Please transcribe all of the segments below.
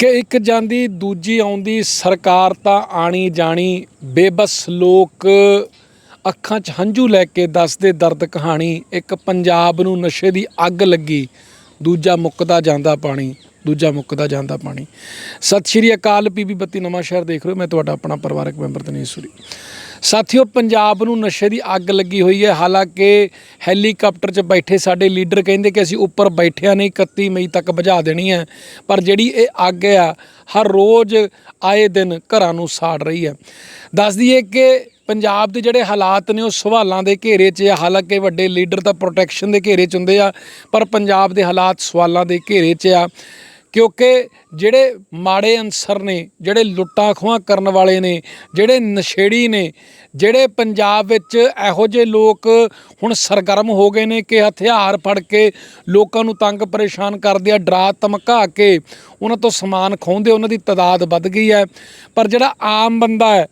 ਕਿ ਇੱਕ ਜਾਂਦੀ, ਦੂਜੀ ਆਉਂਦੀ, ਸਰਕਾਰ ਤਾਂ ਆਣੀ ਜਾਣੀ, ਬੇਬਸ ਲੋਕ ਅੱਖਾਂ 'ਚ ਹੰਝੂ ਲੈ ਕੇ ਦੱਸਦੇ ਦਰਦ ਕਹਾਣੀ, ਇੱਕ ਪੰਜਾਬ ਨੂੰ ਨਸ਼ੇ ਦੀ ਅੱਗ ਲੱਗੀ, ਦੂਜਾ ਮੁੱਕਦਾ ਜਾਂਦਾ ਪਾਣੀ, ਦੂਜਾ ਮੁੱਕਦਾ ਜਾਂਦਾ ਪਾਣੀ। ਸਤਿ ਸ਼੍ਰੀ ਅਕਾਲ ਪੀਬੀ ਬੱਤੀ ਨਵਾਂ ਸ਼ਹਿਰ ਦੇਖ ਰਹੇ ਹੋ, ਮੈਂ ਤੁਹਾਡਾ ਆਪਣਾ ਪਰਿਵਾਰਕ ਮੈਂਬਰ ਤਨੀਸ਼ ਸੂਰੀ। ਸਾਥੀਓ, ਪੰਜਾਬ ਨੂੰ ਨਸ਼ੇ ਦੀ ਅੱਗ ਲੱਗੀ ਹੋਈ ਹੈ। ਹਾਲਾਂਕਿ ਹੈਲੀਕਾਪਟਰ 'ਚ ਬੈਠੇ ਸਾਡੇ ਲੀਡਰ ਕਹਿੰਦੇ ਕਿ ਅਸੀਂ ਉੱਪਰ ਬੈਠਿਆ ਨਹੀਂ 31 ਮਈ ਤੱਕ ਬੁਝਾ ਦੇਣੀ ਹੈ। ਪਰ ਜਿਹੜੀ ਇਹ ਅੱਗ ਆ, ਹਰ ਰੋਜ਼ ਆਏ ਦਿਨ ਘਰਾਂ ਨੂੰ ਸਾੜ ਰਹੀ ਹੈ। ਦੱਸ ਦਈਏ ਕਿ ਪੰਜਾਬ ਦੇ ਜਿਹੜੇ ਹਾਲਾਤ ਨੇ, ਉਹ ਸਵਾਲਾਂ ਦੇ ਘੇਰੇ 'ਚ ਆ। ਹਾਲਾਂਕਿ ਵੱਡੇ ਲੀਡਰ ਤਾਂ ਪ੍ਰੋਟੈਕਸ਼ਨ ਦੇ ਘੇਰੇ 'ਚ ਹੁੰਦੇ ਆ, ਪਰ ਪੰਜਾਬ ਦੇ ਹਾਲਾਤ ਸਵਾਲਾਂ ਦੇ ਘੇਰੇ 'ਚ ਆ। ਕਿਉਂਕਿ ਜਿਹੜੇ ਮਾੜੇ ਅਨਸਰ ਨੇ, ਜਿਹੜੇ ਲੁੱਟਾਂ ਖੋਹਾਂ ਕਰਨ ਵਾਲੇ ਨੇ, ਜਿਹੜੇ ਨਸ਼ੇੜੀ ਨੇ, ਜਿਹੜੇ ਪੰਜਾਬ ਵਿੱਚ ਇਹੋ ਜਿਹੇ ਲੋਕ ਹੁਣ ਸਰਗਰਮ ਹੋ ਗਏ ਨੇ ਕਿ ਹਥਿਆਰ ਫੜ ਕੇ ਲੋਕਾਂ ਨੂੰ ਤੰਗ ਪਰੇਸ਼ਾਨ ਕਰਦੇ ਆ, ਡਰਾ ਧਮਕਾ ਕੇ ਉਹਨਾਂ ਤੋਂ ਸਮਾਨ ਖੋਹਦੇ ਉਹਨਾਂ ਦੀ ਤਾਦਾਦ ਵੱਧ ਗਈ ਹੈ। ਪਰ ਜਿਹੜਾ ਆਮ ਬੰਦਾ ਹੈ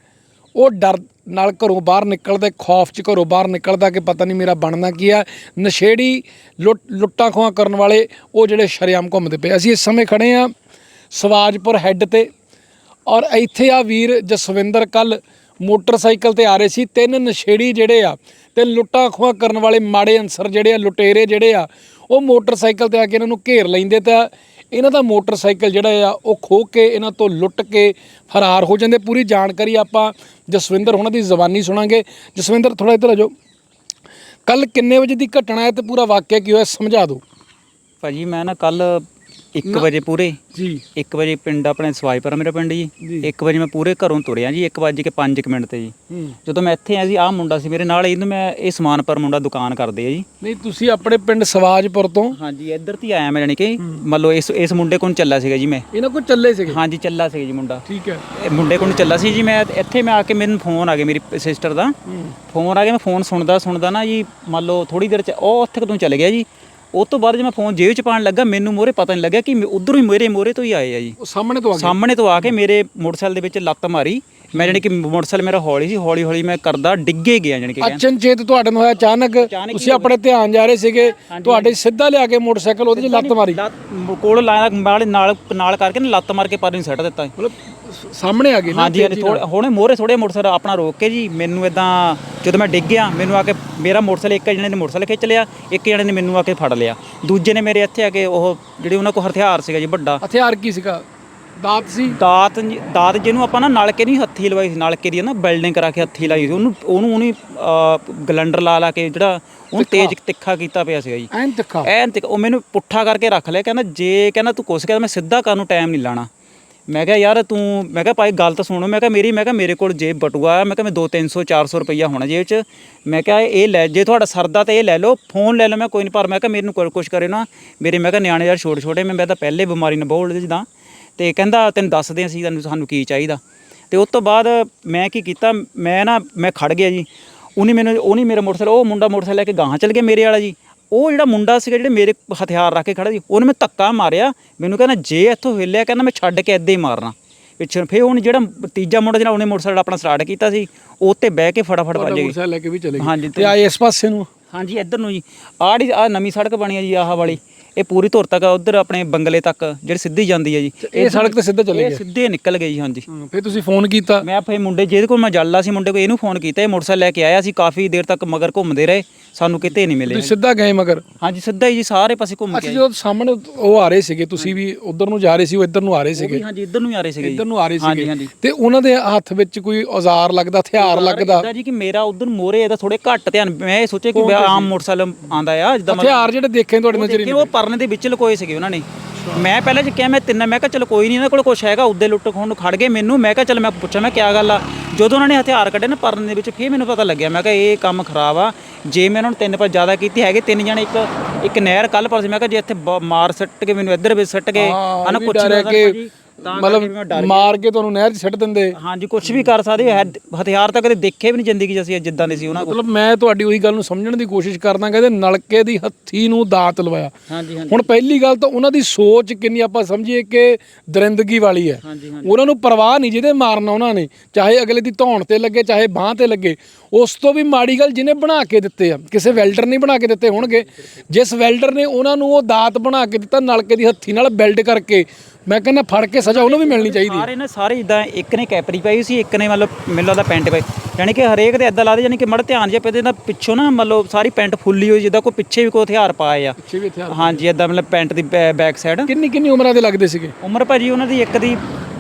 ਉਹ ਡਰ ਨਾਲ ਘਰੋਂ ਬਾਹਰ ਨਿਕਲਦੇ, ਖੌਫ 'ਚ ਘਰੋਂ ਬਾਹਰ ਨਿਕਲਦਾ ਕਿ ਪਤਾ ਨਹੀਂ ਮੇਰਾ ਬਣਨਾ ਕੀ ਆ। ਨਸ਼ੇੜੀ ਲੁੱਟ, ਲੁੱਟਾਂ ਖੋਹਾਂ ਕਰਨ ਵਾਲੇ ਉਹ ਜਿਹੜੇ ਸ਼ਰੇਆਮ ਘੁੰਮਦੇ ਪਏ। ਅਸੀਂ ਇਸ ਸਮੇਂ ਖੜੇ ਆ ਸਵਾਜਪੁਰ ਹੈੱਡ ਤੇ ਔਰ ਇੱਥੇ ਆ ਵੀਰ ਜਸਵਿੰਦਰ ਕੱਲ ਮੋਟਰਸਾਈਕਲ ਤੇ ਆ ਰਹੇ ਸੀ। ਤਿੰਨ ਨਸ਼ੇੜੀ ਜਿਹੜੇ ਆ ਤੇ ਲੁੱਟਾਂ ਖੋਹਾਂ ਕਰਨ ਵਾਲੇ ਮਾੜੇ ਅਨਸਰ ਜਿਹੜੇ ਆ, ਲੁਟੇਰੇ ਜਿਹੜੇ ਆ, ਉਹ ਮੋਟਰਸਾਈਕਲ ਤੇ ਆ ਕੇ ਇਹਨਾਂ ਨੂੰ ਘੇਰ ਲੈਂਦੇ ਤਾਂ ਇਹਨਾਂ ਦਾ ਮੋਟਰਸਾਈਕਲ ਜਿਹੜਾ ਆ, ਉਹ ਖੋ ਕੇ ਇਹਨਾਂ ਤੋਂ ਲੁੱਟ ਕੇ ਫਰਾਰ ਹੋ ਜਾਂਦੇ। ਪੂਰੀ ਜਾਣਕਾਰੀ ਆਪਾਂ ਜਸਵਿੰਦਰ ਉਹਨਾਂ ਦੀ ਜ਼ਬਾਨੀ ਸੁਣਾਂਗੇ। ਜਸਵਿੰਦਰ ਥੋੜਾ ਇੱਧਰ ਆ ਜਾਓ। ਕੱਲ ਕਿੰਨੇ ਵਜੇ ਦੀ ਘਟਨਾ ਹੈ ਤੇ ਪੂਰਾ ਵਾਕਿਆ ਕੀ ਹੋਇਆ, ਸਮਝਾ ਦਿਓ। ਭਾਜੀ, ਮੈਂ ਨਾ ਕੱਲ 1 ਵਜੇ ਪੂਰੇ? ਜੀ। 1 ਵਜੇ ਪਿੰਡ ਆਪਣੇ ਸਵਾਈਪੁਰ ਮੇਰਾ ਪਿੰਡ ਜੀ। ਜੀ। 1 ਵਜੇ ਮੈਂ ਪੂਰੇ ਘਰੋਂ ਤੁਰਿਆ ਜੀ 1 ਵਜੇ ਕੇ 5 ਮਿੰਟ ਤੇ ਜੀ। ਹੂੰ। ਜਦੋਂ ਮੈਂ ਇੱਥੇ ਆ ਜੀ ਆਹ ਮੁੰਡਾ ਸੀ ਮੇਰੇ ਨਾਲ ਇਹਨੂੰ ਮੈਂ ਇਹ ਸਮਾਨ ਪਰ ਮੁੰਡਾ ਦੁਕਾਨ ਕਰਦੇ ਆ ਜੀ। ਨਹੀਂ ਤੁਸੀਂ ਆਪਣੇ ਪਿੰਡ ਸਵਾਜਪੁਰ ਤੋਂ? ਹਾਂਜੀ ਇੱਧਰ ਤੇ ਆਇਆ ਮੈਂ ਜਾਣੀ ਕਿ ਮੰਨ ਲਓ ਇਸ ਇਸ ਮੁੰਡੇ ਕੋਲ ਚੱਲਾ ਸੀਗਾ ਜੀ ਮੈਂ। ਇਹਨਾਂ ਕੋਲ ਚੱਲੇ ਸੀਗੇ? ਹਾਂਜੀ ਚੱਲਾ ਸੀਗਾ ਜੀ ਮੁੰਡਾ। ਠੀਕ ਹੈ। ਇਹ ਮੁੰਡੇ ਕੋਲ ਚੱਲਾ ਸੀ ਜੀ ਮੈਂ ਇੱਥੇ ਮੈਂ ਆ ਕੇ ਮੈਨੂੰ ਫੋਨ ਆ ਗਿਆ ਮੇਰੀ ਸਿਸਟਰ ਦਾ। ਹੂੰ। ਫੋਨ ਆ ਗਿਆ ਮੈਂ ਫੋਨ ਸੁਣਦਾ ਸੁਣਦਾ ਨਾ ਜੀ ਮੰਨ ਲਓ ਥੋੜੀ ਦੇਰ ਚ ਉਹ ਉੱਥੇ ਕਦੋਂ ਚਲੇ ਗਿਆ ਜੀ। ਉਹ ਤੋਂ ਬਾਅਦ ਜਦ ਮੈਂ ਫੋਨ ਜੇਬ ਚ ਪਾਣ ਲੱਗਾ ਮੈਨੂੰ ਮੋਰੇ ਪਤਾ ਨਹੀਂ ਲੱਗਿਆ ਕਿ ਉਧਰੋਂ ਹੀ ਮੇਰੇ ਮੋਰੇ ਤੋਂ ਹੀ ਆਏ ਆ ਜੀ। ਉਹ ਸਾਹਮਣੇ ਤੋਂ ਆ ਗਏ? ਸਾਹਮਣੇ ਤੋਂ ਆ ਕੇ ਮੇਰੇ ਮੋਟਰਸਾਈਕਲ ਦੇ ਵਿੱਚ ਲੱਤ ਮਾਰੀ। ਮੈਂ ਜਾਣੀ ਕਿ ਮੋਟਰਸਾਈਕਲ ਮੇਰਾ ਹੌਲੀ ਸੀ ਹੌਲੀ ਹੌਲੀ ਮੈਂ ਕਰਦਾ ਡਿੱਗੇ ਗਿਆ ਜਾਣੀ ਕਿ ਕਹਿਣ- ਅਚਨਚੇਤ ਤੁਹਾਡੇ ਨੂੰ ਹੋਇਆ ਅਚਾਨਕ ਤੁਸੀਂ ਆਪਣੇ ਧਿਆਨ ਜਾ ਰਹੇ ਸੀਗੇ ਤੁਹਾਡੇ ਸਿੱਧਾ ਲਿਆ ਕੇ ਮੋਟਰਸਾਈਕਲ ਉਹਦੇ 'ਚ ਲੱਤ ਮਾਰੀ? ਲੱਤ ਕੋਲ ਲਾਇਆ ਨਾਲ ਨਾਲ ਨਾਲ ਕਰਕੇ ਨਾ ਲੱਤ ਮਾਰ ਕੇ ਪਰ ਨਹੀਂ ਸੱਟ ਦਿੱਤਾ। ਮਤਲਬ ਸਾਹਮਣੇ ਆ ਗਏ ਨਾ ਹਾਂਜੀ ਹਾਂਜੀ ਥੋੜੇ ਹੁਣੇ ਮੋਰੇ ਥੋੜੇ ਮੋਟਰਸਾਈਕਲ ਆਪਣਾ ਰੋਕ ਕੇ ਜੀ ਮੈਨੂੰ ਇਦਾਂ ਜਦੋਂ ਮੈਂ ਡਿੱਗ ਗਿਆ ਮੈਨੂੰ ਆ ਕੇ ਮੇਰਾ ਮੋਟਰਸਾਈਕਲ ਇੱਕ ਜਣੇ ਨੇ ਮੋਟਰਸਾਈਕਲ ਖਿੱਚ ਲਿਆ ਇੱਕ ਜਣੇ ਨੇ ਮੈਨੂੰ ਆ ਕੇ ਫੜ ਲਿਆ। ਦੂਜੇ ਨੇ ਮੇਰੇ ਇੱਥੇ ਆ ਕੇ ਉਹ ਜਿਹੜੇ ਉਹਨਾਂ ਕੋਲ ਹਥਿਆਰ ਸੀਗਾ ਜੀ ਵੱਡਾ। ਹਥਿਆਰ ਕੀ ਸੀਗਾ? ਦਾਤ ਸੀ? ਦਾਤ ਜੀ- ਦਾਤ ਜਿਹਨੂੰ ਆਪਾਂ ਨਾ ਨਲਕੇ ਨਹੀਂ ਹੱਥੀ ਲਵਾਈ ਸੀ ਨਲਕੇ ਦੀ ਨਾ ਬਿਲਡਿੰਗ ਕਰਾ ਕੇ ਹੱਥੀ ਲਾਈ ਸੀ। ਉਹਨੂੰ ਉਹਨੂੰ ਉਹਨੇ ਗਲੰਡਰ ਲਾ ਲਾ ਕੇ ਜਿਹੜਾ ਉਹਨੂੰ ਤੇਜ਼ ਤਿੱਖਾ ਕੀਤਾ ਪਿਆ ਸੀਗਾ ਜੀ। ਐਨ ਤਿੱਖਾ। ਐਨ ਤੇ ਉਹ ਮੈਨੂੰ ਪੁੱਠਾ ਕਰਕੇ ਰੱਖ ਲਿਆ ਕਹਿੰਦਾ ਜੇ ਕਹਿੰਦਾ ਤੂੰ ਕੁਛ ਕਹਿੰਦਾ ਮੈਂ ਸਿੱਧਾ ਕਰਨ ਨੂੰ ਟਾਈਮ ਨਹੀਂ ਲਾਣਾ। ਮੈਂ ਕਿਹਾ, ਯਾਰ ਤੂੰ ਮੈਂ ਕਿਹਾ, ਭਾਈ, ਗੱਲ ਤਾਂ ਸੁਣੋ। ਮੈਂ ਕਿਹਾ, ਮੇਰੀ ਮੈਂ ਕਿਹਾ, ਮੇਰੇ ਕੋਲ ਜੇਬ ਬਟੂਆ ਹੈ। ਮੈਂ ਕਿਹਾ, ਮੈਂ 2 300 400 ਰੁਪਈਆ ਹੋਣਾ ਜੇਬ 'ਚ। ਮੈਂ ਕਿਹਾ, ਇਹ ਲੈ, ਜੇ ਤੁਹਾਡਾ ਸਰਦਾ ਤਾਂ ਇਹ ਲੈ ਲਓ, ਫੋਨ ਲੈ ਲਓ। ਮੈਂ ਕੋਈ ਨਹੀਂ ਪਰ ਮੈਂ ਕਿਹਾ ਮੈਨੂੰ ਕੋਈ ਕੁਛ ਕਰੇ ਨਾ। ਮੇਰੇ, ਮੈਂ ਕਿਹਾ, ਨਿਆਣੇ ਯਾਰ ਛੋਟੇ ਛੋਟੇ ਮੈਂ ਮੈਂ ਤਾਂ ਪਹਿਲੇ ਬਿਮਾਰੀ ਨਾਲ ਬਹੁਤ ਜਿੱਦਾਂ ਤੇ। ਕਹਿੰਦਾ, ਤੈਨੂੰ ਦੱਸਦੇ ਅਸੀਂ ਤੈਨੂੰ, ਸਾਨੂੰ ਕੀ ਚਾਹੀਦਾ? ਤੇ ਉਸ ਤੋਂ ਬਾਅਦ ਮੈਂ ਕੀ ਕੀਤਾ, ਮੈਂ ਨਾ, ਮੈਂ ਖੜ ਗਿਆ ਜੀ। ਉਹਨੇ ਮੈਨੂੰ, ਉਹਨੇ ਮੇਰਾ ਮੋਟਰਸਾਈਕਲ, ਉਹ ਮੁੰਡਾ ਮੋਟਰਸਾਈਕਲ ਲੈ ਕੇ ਗਾਹਾਂ ਚੱਲ ਗਿਆ ਮੇਰੇ ਵਾਲਾ ਜੀ। ਉਹ ਜਿਹੜਾ ਮੁੰਡਾ ਸੀਗਾ ਜਿਹੜੇ ਮੇਰੇ ਹਥਿਆਰ ਰੱਖ ਕੇ ਖੜਾ ਸੀ ਉਹਨੇ ਮੈਂ ਧੱਕਾ ਮਾਰਿਆ। ਮੈਨੂੰ ਕਹਿੰਦਾ ਜੇ ਇੱਥੋਂ ਹਿੱਲਿਆ ਕਹਿੰਦਾ ਮੈਂ ਛੱਡ ਕੇ ਇੱਦਾਂ ਹੀ ਮਾਰਨਾ। ਪਿੱਛੇ ਫੇਰ ਉਹਨੇ ਜਿਹੜਾ ਤੀਜਾ ਮੁੰਡਾ ਜਿਹੜਾ ਉਹਨੇ ਮੋਟਰਸਾਈਕਲ ਆਪਣਾ ਸਟਾਰਟ ਕੀਤਾ ਸੀ। ਉਹ ਤੇ ਬਹਿ ਕੇ ਫਟਾਫਟ ਭੱਜ ਗਈ ਮੋਟਰਸਾਈਕਲ ਲੈ ਕੇ ਵੀ ਚਲੇ ਗਏ। ਹਾਂਜੀ ਤੇ ਆਏ ਇਸ ਪਾਸੇ ਨੂੰ? ਹਾਂਜੀ ਇੱਧਰ ਨੂੰ ਜੀ। ਆੜੀ ਆ ਨਵੀਂ ਸੜਕ ਬਣੀ ਹੈ ਜੀ ਆਹ ਵਾਲੀ। ਇਹ ਪੂਰੀ ਧੁਰ ਤੱਕ ਉਧਰ ਆਪਣੇ ਬੰਗਲੇ ਤੱਕ ਜਿਹੜੀ ਸਿੱਧੀ ਜਾਂਦੀ ਹੈ ਜੀ। ਇਹ ਸੜਕ ਤੇ ਸਿੱਧਾ ਚਲੇ ਇਹ ਸਿੱਧੇ ਨਿਕਲ ਗਏ ਜੀ ਹਾਂਜੀ। ਹੂੰ, ਫਿਰ ਤੁਸੀਂ ਫੋਨ ਕੀਤਾ? ਮੈਂ ਫੇ ਮੁੰਡੇ ਜਿਹਦੇ ਕੋਲ ਮੈਂ ਜੱਲਾ ਸੀ ਮੁੰਡੇ ਕੋਲ ਇਹਨੂੰ ਫੋਨ ਕੀਤਾ ਇਹ ਮੋਟਰਸਾਈਕਲ ਲੈ ਕੇ ਆਇਆ ਸੀ ਕਾਫੀ ਦੇਰ ਤੱਕ ਮਗਰ ਘੁੰਮਦੇ ਰਹੇ ਸਾਨੂੰ ਕਿਤੇ ਨਹੀਂ ਮਿਲੇ। ਤੁਸੀਂ ਸਿੱਧਾ ਗਏ ਮਗਰ? ਹਾਂਜੀ ਸਿੱਧਾ ਹੀ ਜੀ ਸਾਰੇ ਪਾਸੇ ਘੁੰਮ ਅੱਛਾ ਕੇ ਜਦੋਂ ਸਾਹਮਣੇ ਉਹ ਆ ਰਹੇ ਸੀਗੇ ਤੁਸੀਂ ਵੀ ਉਧਰ ਨੂੰ ਜਾ ਰਹੇ ਸੀ ਉਹ ਇੱਧਰ ਨੂੰ ਆ ਰਹੇ ਸੀਗੇ? ਹਾਂਜੀ ਇੱਧਰ ਨੂੰ ਹੀ ਆ ਰਹੇ ਸੀਗੇ ਇੱਧਰ ਨੂੰ ਆ ਰਹੇ ਹਾਂਜੀ ਸੀਗੇ। ਹਾਂਜੀ। ਤੇ ਉਹਨਾਂ ਦੇ ਹੱਥ ਵਿੱਚ ਕੋਈ ਔਜ਼ਾਰ ਲੱਗਦਾ ਹਥਿਆਰ ਲੱਗਦਾ? ਜੀ ਕਿ ਮੇਰਾ ਉਧਰ ਮੋਰੇ ਇਹਦਾ ਥੋੜੇ ਘੱਟ ਧਿਆਨ ਮੈਂ ਇਹ ਸੋਚਿਆ ਕਿ ਆਮ ਮੋਟਰਸਾਈਕਲ ਆਂਦਾ ਆ ਜਿੱਦਾਂ ਹਥਿਆਰ ਜਿਹੜੇ ਦੇਖੇ ਤੁਹਾਡੇ ਨਜ਼ਰ ਕਿ ਉਹ ਪਰਨੇ ਦੇ ਵਿੱਚ ਲਕੋਏ ਸੀਗੇ ਉਹਨਾਂ ਨੇ। ਮੈਂ ਪਹਿਲਾਂ ਜੀ ਕਿਹਾ ਮੈਂ ਤਿੰਨ ਮੈਂ ਕਿਹਾ ਚਲ ਕੋਈ ਨਹੀਂ ਇਹਨਾਂ ਕੋਲ ਕੁਛ ਹੈਗਾ ਉੱਦੇ ਲੁੱਟ ਖੋਣ ਨੂੰ ਖੜ ਗਏ ਮੈਨੂੰ। ਮੈਂ ਕਿਹਾ ਚਲ ਮੈਂ ਪੁੱਛਾਂ ਮੈਂ ਕਿਆ ਗੱਲ ਆ? ਜਦੋਂ ਉਹਨਾਂ ਨੇ ਹਥਿਆਰ ਕੱਢੇ ਨਾ ਪਰਨੇ ਦੇ ਵਿੱਚ ਫੇਰ ਮੈਨੂੰ ਪਤਾ ਲੱਗਿਆ। ਮੈਂ ਕਿਹਾ ਇਹ ਕੰਮ ਖਰਾਬ ਆ। ਜੇ ਮੈਂ ਉਹਨਾਂ ਨੂੰ ਤਿੰਨ ਪਰ ਜ਼ਿਆਦਾ ਕੀਤੀ ਹੈਗੇ ਤਿੰਨ ਜਣੇ ਇੱਕ ਇੱਕ ਨਹਿਰ ਕੱਲ ਪਰ ਸੀ ਮੈਂ ਕਿਹਾ ਜੇ ਇੱਥੇ ਬ- ਮਾਰ ਸੱਟ ਕੇ ਮੈਨੂੰ ਇੱਧਰ ਵੀ ਸੱਟ ਗਏ। ਹਨਾ ਕੁਛ ਡਰ ਹੈ ਕਿ ਤਾਂ ਕਰਕੇ ਵੀ ਮੈਂ ਡਰ ਮਤਲਬ ਮਾਰ ਕੇ ਤੁਹਾਨੂੰ ਨਹਿਰ 'ਚ ਸਿੱਟ ਦਿੰਦੇ। ਹਾਂਜੀ ਕੁਝ ਵੀ ਕਰ ਸਕਦੇ ਹੈ ਹਥਿਆਰ ਤਾਂ ਕਦੇ ਦੇਖੇ ਵੀ ਨਹੀਂ ਜ਼ਿੰਦਗੀ 'ਚ ਅਸੀਂ ਜਿੱਦਾਂ ਦੇ ਸੀ ਉਹਨਾਂ ਕੋਲ। ਮਤਲਬ ਮੈਂ ਤੁਹਾਡੀ ਉਹੀ ਗੱਲ ਨੂੰ ਸਮਝਣ ਦੀ ਕੋਸ਼ਿਸ਼ ਕਰਦਾ ਕਹਿੰਦੇ ਨਲਕੇ ਦੀ ਹੱਥੀ ਨੂੰ ਦਾਤ ਲਵਾਇਆ। ਹਾਂਜੀ ਹਾਂਜੀ। ਹੁਣ ਪਹਿਲੀ ਗੱਲ ਤਾਂ ਉਹਨਾਂ ਦੀ ਸੋਚ ਕਿੰਨੀ ਆਪਾਂ ਸਮਝੀਏ ਕਿ ਦਰਿੰਦਗੀ ਵਾਲੀ ਹੈ। ਹਾਂਜੀ ਹਾਂਜੀ। ਉਹਨਾਂ ਨੂੰ ਪਰਵਾਹ ਨਹੀਂ ਜਿਹਦੇ ਮਾਰਨਾ ਉਹਨਾਂ ਨੇ ਚਾਹੇ ਅਗਲੇ ਦੀ ਧੌਣ ਤੇ ਲੱਗੇ ਚਾਹੇ ਬਾਹ ਤੇ ਲੱਗੇ। ਉਸ ਤੋਂ ਵੀ ਮਾੜੀ ਗੱਲ ਜਿਹਨੇ ਬਣਾ ਕੇ ਦਿੱਤੇ ਆ ਕਿਸੇ ਵੈਲਡਰ ਨਹੀਂ ਬਣਾ ਕੇ ਦਿੱਤੇ ਹੋਣਗੇ। ਜਿਸ ਵੈਲਡਰ ਨੇ ਉਹਨਾਂ ਨੂੰ ਉਹ ਦਾਤ ਬਣਾ ਕੇ ਦਿੱਤਾ ਨਲਕੇ ਦੀ ਹੱਥੀ ਨਾਲ ਬਿਲਡ ਕਰਕੇ ਮੈਂ ਕਹਿੰਦਾ ਫੜ ਕੇ ਸਜ਼ਾ ਉਹਨੂੰ ਵੀ ਮਿਲਣੀ ਚਾਹੀਦੀ ਹੈ। ਸਾਰੇ ਨੇ ਸਾਰੇ ਜਿੱਦਾਂ ਇੱਕ ਨੇ ਕੈਪਰੀ ਪਾਈ ਸੀ ਇੱਕ ਨੇ ਮਤਲਬ ਮੈਨੂੰ ਲੱਗਦਾ ਪੈਂਟ ਪਾਈ। ਯਾਨੀ ਕਿ ਹਰੇਕ ਦੇ ਇਦਾਂ ਲੱਗਦਾ ਯਾਨੀ ਕਿ ਮੜ ਧਿਆਨ ਜਿਹਾ ਪੈਦੇ ਦਾ ਪਿੱਛੋਂ ਨਾ ਮਤਲਬ ਸਾਰੀ ਪੈਂਟ ਫੁੱਲੀ ਹੋਈ ਜਿੱਦਾਂ ਕੋਈ ਪਿੱਛੇ ਵੀ ਕੋਈ ਹਥਿਆਰ ਪਾਏ ਆ। ਪਿੱਛੇ ਵੀ ਹਥਿਆਰ ਹਾਂਜੀ ਇਦਾਂ ਮਤਲਬ ਪੈਂਟ ਦੀ ਬੈਕ ਸਾਈਡ। ਕਿੰਨੀ ਕਿੰਨੀ ਉਮਰਾਂ ਦੇ ਲੱਗਦੇ ਸੀਗੇ? ਉਮਰ ਭਾਜੀ ਉਹਨਾਂ ਦੀ ਇੱਕ ਦੀ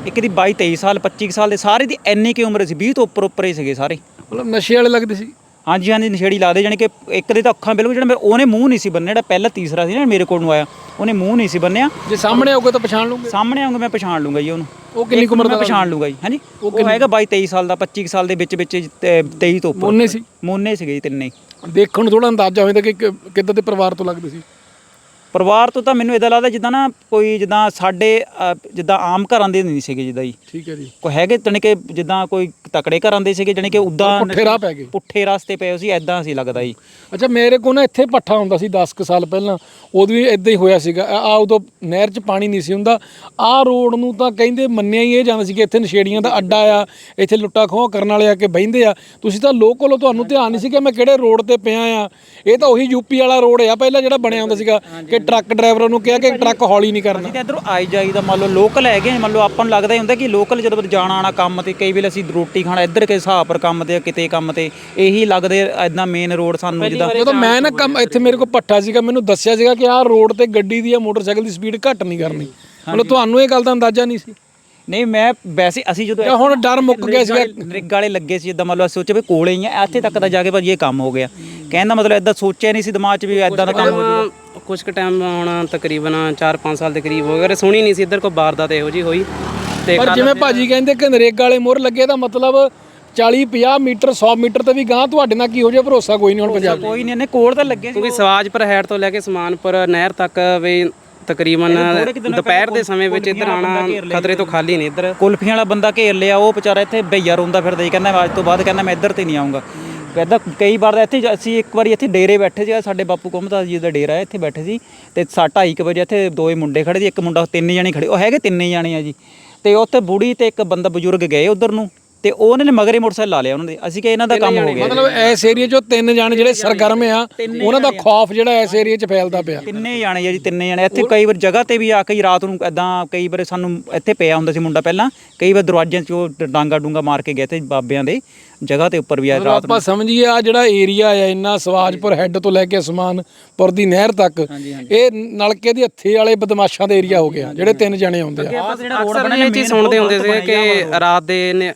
ਇੱਕ ਦੀ 22 23 ਸਾਲ 25 ਸਾਲ ਦੇ ਸਾਰੇ ਦੀ ਇੰਨੀ ਕੀ ਉਮਰ ਸੀ 20 ਤੋਂ ਉੱਪਰ ਉੱਪਰ ਹੀ ਸੀਗੇ ਸਾਰੇ। ਮਤਲਬ ਨਸ਼ੇ ਵਾਲੇ ਲੱਗਦੇ ਸੀ? ਹਾਂਜੀ ਹਾਂਜੀ ਨਸ਼ੇੜੀ ਲਾਦੇ ਜਾਣੀ ਕਿ ਇੱਕ ਦੇ ਤਾਂ ਅੱਖਾਂ ਬਿਲਕੁਲ ਜਿਹੜਾ ਮੇਰੇ- ਉਹਨੇ ਮੂੰਹ ਨਹੀਂ ਸੀ ਬੰਨਿਆ ਜਿਹੜਾ ਪਹਿਲਾ ਤੀਸਰਾ ਸੀ ਨਾ ਮੇਰੇ ਕੋਲ ਨੂੰ ਆਇਆ। ਉਹਨੇ ਮੂੰਹ ਨਹੀਂ ਸੀ ਬੰਨਿਆ ਜੇ ਸਾਹਮਣੇ ਆਓਗੇ ਤਾਂ ਪਛਾਣ ਲਓਗੇ ਸਾਹਮਣੇ ਆਉਂਗਾ ਮੈਂ ਪਛਾਣ ਲੂੰਗਾ ਜੀ ਉਹਨੂੰ। ਉਹ ਕਿੰਨੀ ਕੁ ਉਮਰ ਦਾ ਮੈਂ ਪਛਾਣ ਲੂੰਗਾ ਜੀ ਹਾਂਜੀ। ਉਹ ਹੈਗਾ 22 23 ਸਾਲ ਦਾ 25 ਸਾਲ ਦੇ ਵਿੱਚ ਵਿੱਚ ਤੇ 23 ਤੋਂ ਉੱਪਰ। ਮੋਨੇ ਸੀ? ਮੋਨੇ ਸੀਗੇ ਜੀ ਤਿੰਨੇ ਹੀ। ਦੇਖਣ ਨੂੰ ਥੋੜਾ ਅੰਦਾਜ਼ਾ ਹੋਵੇਗਾ ਕਿ ਕਿ- ਕਿੱਦਾਂ ਦੇ ਪਰਿਵਾਰ ਤੋਂ ਲੱਗਦੇ ਸੀ? ਪਰਿਵਾਰ ਤੋਂ ਤਾਂ ਮੈਨੂੰ ਇਦਾਂ ਲੱਗਦਾ ਜਿੱਦਾਂ ਨਾ ਕੋਈ ਜਿੱਦਾਂ ਸਾਡੇ ਅ, ਜਿੱਦਾਂ ਆਮ ਘਰਾਂ ਦੇ ਨਹੀਂ ਸੀਗੇ ਜਿੱਦਾਂ ਜੀ। ਠੀਕ ਹੈ ਜੀ। ਕੋਈ ਹੈਗੇ ਜਾਣੀ ਕਿ ਜਿੱਦਾਂ ਕੋਈ ਤਕੜੇ ਘਰਾਂ ਦੇ ਸੀਗੇ ਜਾਣੀ ਕਿ ਉਦਾਂ ਪੁੱਠੇ ਰਾਹ ਪੈ ਗਏ। ਪੁੱਠੇ ਰਸਤੇ ਪਏ ਸੀ ਐਦਾਂ ਸੀ ਲੱਗਦਾ ਜੀ। ਅੱਛਾ ਮੇਰੇ ਕੋਲ ਨਾ ਇੱਥੇ ਪੱਠਾ ਹੁੰਦਾ ਸੀ 10 ਕੁ ਸਾਲ ਪਹਿਲਾਂ। ਉਦੋਂ ਵੀ ਇਦਾਂ ਹੀ ਹੋਇਆ ਸੀਗਾ। ਆ ਉਦੋਂ ਨਹਿਰ 'ਚ ਪਾਣੀ ਨਹੀਂ ਸੀ ਹੁੰਦਾ। ਆਹ ਰੋਡ ਨੂੰ ਤਾਂ ਕਹਿੰਦੇ ਮੰਨਿਆ ਹੀ ਇਹ ਜਾਂਦਾ ਸੀ ਕਿ ਇੱਥੇ ਨਸ਼ੇੜੀਆਂ ਦਾ ਅੱਡਾ ਆ ਇੱਥੇ ਲੁੱਟਾ ਖੋਹ ਕਰਨ ਵਾਲੇ ਆ ਕੇ ਬਹਿੰਦੇ ਆ। ਤੁਸੀਂ ਤਾਂ ਲੋਕਲ ਹੋ ਤੁਹਾਨੂੰ ਧਿਆਨ ਨਹੀਂ ਸੀ ਕਿ ਮੈਂ ਕਿਹੜੇ ਰੋਡ ਤੇ ਪਿਆ ਆ। ਇਹ ਤਾਂ ਉਹੀ ਯੂਪੀ ਵਾਲਾ ਰੋਡ ਆ ਪਹਿਲਾਂ ਜਿਹੜਾ ਬਣਿਆ ਹੁੰਦਾ ਸੀਗਾ ਕਿ ਟਰੱਕ ਡਰਾਈਵਰਾਂ ਨੂੰ ਕਿਹਾ ਕਿ ਟਰੱਕ ਹੌਲੀ ਨਹੀਂ ਕਰਨਾ। ਅਸੀਂ ਤਾਂ ਇਧਰੋਂ ਆਈ ਜਾਈਦਾ ਮੰਨ ਲਓ ਲੋਕਲ ਹੈਗੇ ਮੰਨ ਲਓ ਆਪਾਂ ਨੂੰ ਲੱਗਦਾ ਹੀ ਹੁੰਦਾ ਕਿ ਲੋਕਲ ਜਦੋਂ ਜਾਣਾ ਆਣਾ ਕੰਮ ਤੇ ਕਈ ਵੇਲੇ ਅਸੀਂ ਰੋਟੀ ਖਾਣਾ ਇੱਧਰ ਕੇ ਹਿਸਾਬ ਪਰ ਕੰਮ ਤੇ ਕਿਤੇ ਕੰਮ ਤੇ ਇਹੀ ਲੱਗਦੇ ਐਦਾਂ ਮੇਨ ਰੋਡ ਸਾਨੂੰ ਜਿੱਦਾਂ ਜਦੋਂ ਮੈਂ ਨਾ ਕੰਮ ਇੱਥੇ ਮੇਰੇ ਕੋਲ ਪੱਠਾ ਸੀਗਾ ਮੈਨੂੰ ਦੱਸਿਆ ਸੀਗਾ ਕਿ ਆਹ ਰੋਡ ਤੇ ਗੱਡੀ ਦੀ ਜਾਂ ਮੋਟਰਸਾਈਕਲ ਦੀ ਸਪੀਡ ਘੱਟ ਨਹੀਂ ਕਰਨੀ। ਮਤਲਬ ਤੁਹਾਨੂੰ ਇਹ ਗੱਲ ਦਾ ਅੰਦਾਜ਼ਾ ਨਹੀਂ ਸੀ? ਨਹੀਂ ਮੈਂ ਵੈਸੇ ਅਸੀਂ ਜਦੋਂ ਹੁਣ ਡਰ ਮੁੱਕ ਗਿਆ ਸੀਗਾ। ਰਿਗ ਵਾਲੇ ਲੱਗੇ ਸੀ ਇਦਾਂ ਮੰਨ ਲਓ ਅਸੀਂ ਸੋਚਿਆ ਵੀ ਕੋਲੇ ਹੀ ਆ ਇੱਥੇ ਤੱਕ ਤਾਂ ਜਾ ਕੇ ਭਾਜੀ ਇਹ ਕੰਮ ਹੋ ਗਿਆ। ਕਹਿਣ ਦਾ ਮਤਲਬ ਇਦਾਂ ਸੋਚਿਆ ਨਹੀਂ ਸੀ ਦਿਮਾਗ 'ਚ ਵੀ ਇਦਾਂ ਦਾ ਕੰਮ ਹੋ ਜਾਊਗਾ। ਕੁਝ ਕੁ ਟਾਈਮ ਹੁਣ ਤਕਰੀਬਨ 4-5 ਸਾਲ ਦੇ ਕਰੀਬ ਹੋ ਗਏ। ਸੁਣੀ ਨਹੀਂ ਸੀ ਇੱਧਰ ਕੋਈ ਵਾਰਦਾਤ ਇਹੋ ਜੀ ਹੋਈ ਤੇ ਪਰ ਜਿਵੇਂ ਭਾਜੀ ਕਹਿੰਦੇ ਕਿ ਨਰੇਗਾ ਵਾਲੇ ਮੋਹਰ ਲੱਗੇ ਦਾ ਮਤਲਬ 40 50 ਮੀਟਰ 100 ਮੀਟਰ ਤੇ ਵੀ ਗਾਂ ਤੁਹਾਡੇ ਨਾਲ ਕੀ ਹੋ ਜਾਏ ਭਰੋਸਾ? ਕੋਈ ਨਹੀਂ ਹੁਣ ਪੰਜਾਬ ਕੋਈ ਨਹੀਂ ਇਹਨੇ ਕੋਲ ਤਾਂ ਲੱਗੇ ਸੀ ਕਿਉਂਕਿ ਸਵਾਜਪੁਰ ਹੈਡ ਤੋਂ ਲੈ ਕੇ ਸਮਾਨਪੁਰ ਨਹਿਰ ਤੱਕ ਵੀ ਤਕਰੀਬਨ ਦੁਪਹਿਰ ਦੇ ਸਮੇਂ ਵਿੱਚ ਇੱਧਰ ਆਣਾ ਖਤਰੇ ਤੋਂ ਖਾਲੀ ਨਹੀਂ ਇੱਧਰ। ਕੁਲਫੀਆਂ ਵਾਲਾ ਬੰਦਾ ਘੇਰ ਲਿਆ ਉਹ ਵਿਚਾਰਾ ਇੱਥੇ ਭਈਆ ਰੋਂਦਾ ਫਿਰਦਾ ਜੀ ਕਹਿੰਦਾ ਅੱਜ ਤੋਂ ਬਾਅਦ ਕਹਿੰਦਾ ਮੈਂ ਇੱਧਰ ਤੇ ਨਹੀਂ ਆਉਂਗਾ ਕਹਿੰਦਾ ਕਈ ਵਾਰ ਤਾਂ ਇੱਥੇ ਜ- ਅਸੀਂ ਇੱਕ ਵਾਰੀ ਇੱਥੇ ਡੇਰੇ ਬੈਠੇ ਸੀ ਸਾਡੇ ਬਾਪੂ ਕੁੰਮਦਾਸ ਜੀ ਦਾ ਡੇਰਾ ਹੈ, ਇੱਥੇ ਬੈਠੇ ਸੀ ਤੇ 2:30 ਵਜੇ ਇੱਥੇ ਦੋਏ ਮੁੰਡੇ ਖੜੇ ਸੀ, ਇੱਕ ਮੁੰਡਾ, ਤਿੰਨ ਜਣੇ ਖੜੇ, ਉਹ ਹੈਗੇ ਤਿੰਨੇ ਜਾਣੇ ਆ ਜੀ। ਤੇ ਉੱਥੇ ਬੁੜੀ ਤੇ ਇੱਕ ਬੰਦਾ ਬਜ਼ੁਰਗ ਗਏ ਉਧਰ ਨੂੰ। ਤੇ ਉਹਨਾਂ ਨੇ ਮਗਰੇ ਮੋਟਰਸਾਈਕਲ ਲਾ ਲਿਆ ਉਹਨਾਂ ਦੇ। ਅਸੀਂ ਕਿ ਇਹਨਾਂ ਦਾ ਕੰਮ ਹੋ ਗਿਆ ਮਤਲਬ ਇਸ ਏਰੀਆ 'ਚੋਂ ਤਿੰਨ ਜਾਣੇ ਜਿਹੜੇ ਸਰਗਰਮ ਆ ਉਹਨਾਂ ਦਾ ਖੌਫ ਜਿਹੜਾ ਇਸ ਏਰੀਆ 'ਚ ਫੈਲਦਾ ਪਿਆ। ਤਿੰਨੇ ਜਾਣੇ ਆ ਜੀ ਤਿੰਨੇ ਜਾਣੇ। ਇੱਥੇ ਕਈ ਵਾਰ ਜਗ੍ਹਾ ਤੇ ਵੀ ਆ ਕੇ ਰਾਤ ਨੂੰ ਐਦਾਂ ਕਈ ਵਾਰ ਸਾਨੂੰ ਇੱਥੇ ਪਿਆ ਹੁੰਦਾ ਸੀ ਮੁੰਡਾ ਪਹਿਲਾਂ। ਕਈ ਵਾਰ ਦਰਵਾਜ਼ਿਆਂ 'ਚ ਉਹ ਡਾਂਗਾ ਡੂੰਗਾ ਮਾਰ ਕੇ ਗਏ ਤੇ ਬਾਬਿਆਂ ਦੇ ਜਗ੍ਹਾ ਤੇ ਉੱਪਰ ਵੀ ਆ ਰਾਤ ਆਪਾਂ ਸਮਝੀਏ ਆ ਜਿਹੜਾ ਏਰੀਆ ਆ ਇੰਨਾ ਸਵਾਜਪੁਰ ਹੈੱਡ ਤੋਂ ਲੈ ਕੇ ਅਸਮਾਨਪੁਰ ਦੀ ਨਹਿਰ ਤੱਕ ਇਹ ਨਲਕੇ ਦੀ ਹੱਥੇ ਵਾਲੇ ਬਦਮਾਸ਼ਾਂ ਦਾ ਏਰੀਆ ਹੋ ਗਿਆ ਜਿਹੜੇ ਤਿੰਨ ਜਣੇ ਆਉਂਦੇ ਆ। ਅਕਸਰ ਇਹ ਚੀਜ਼ ਸੁਣਦੇ ਹੁੰਦੇ ਸੀ ਕਿ ਰਾਤ ਦੇ ਨੇ-